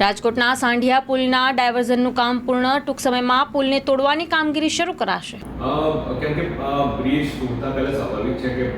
રાજકોટના સાંઢિયા પુલના ડાયવર્ઝનનું કામ પૂર્ણ. ટૂંક સમયમાં પુલને તોડવાની કામગીરી શરૂ કરાશે. કેમ કે બ્રિજ તૂટતા પહેલા સ્વાભાવિક છે કે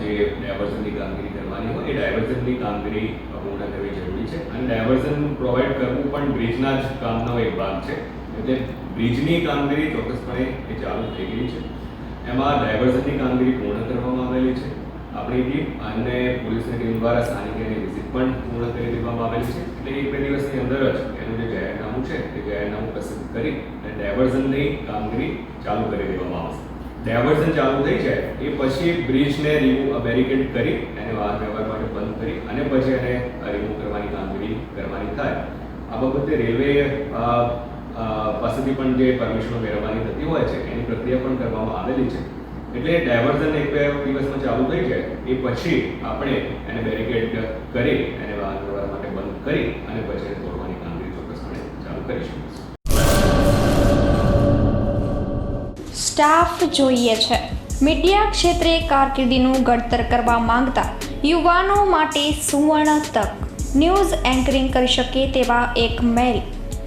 જે ડાયવર્ઝનની કામગીરી કરવાની હોય, એ ડાયવર્ઝનની કામગીરી પૂર્ણ કરવી જરૂરી છે. અને ડાયવર્ઝન પ્રોવાઈડ કરવું પણ બ્રિજના જ કામનો એક ભાગ છે. એટલે બ્રિજની કામગીરી ચોક્કસપણે એ ચાલુ થઈ ગઈ છે. એમાં ડાયવર્ઝનની કામગીરી પૂર્ણ કરવામાં આવેલી છે. આપણી ટીમ અને પોલીસની ટીમ દ્વારા સ્થાનિક પણ પૂર્ણ કરી દેવામાં આવેલી છે. એટલે એક બે દિવસની અંદર જ એનું જે જાહેરનામું છે, એ જાહેરનામું પસંદ કરી અને ડાયવર્ઝનની કામગીરી ચાલુ કરી દેવામાં આવશે. ડાયવર્ઝન ચાલુ થઈ જાય, એ પછી બ્રિજને રિમૂવ બેરિકેડ કરી એને વાહન વ્યવહાર માટે બંધ કરી અને પછી એને રિમૂવ કરવાની કામગીરી કરવાની થાય. આ બાબતે રેલવે પાસેથી પણ જે પરમિશનો મેળવવાની થતી હોય છે, એની પ્રક્રિયા પણ કરવામાં આવેલી છે. એટલે ડાયવર્ઝન એક બે દિવસમાં ચાલુ થઈ જાય, એ પછી આપણે એને બેરિકેડ કરી એને વાહન વ્યવહાર માટે બંધ કરી અને પછી તોડવાની કામગીરી ચોક્કસપણે ચાલુ કરીશું સ્ટાફ જોઈએ છે. મીડિયા ક્ષેત્રે કારકિર્દીનું ઘડતર કરવા માંગતા યુવાનો માટે સુવર્ણ તક. ન્યૂઝ એન્કરિંગ કરી શકે તેવા એક મેલ.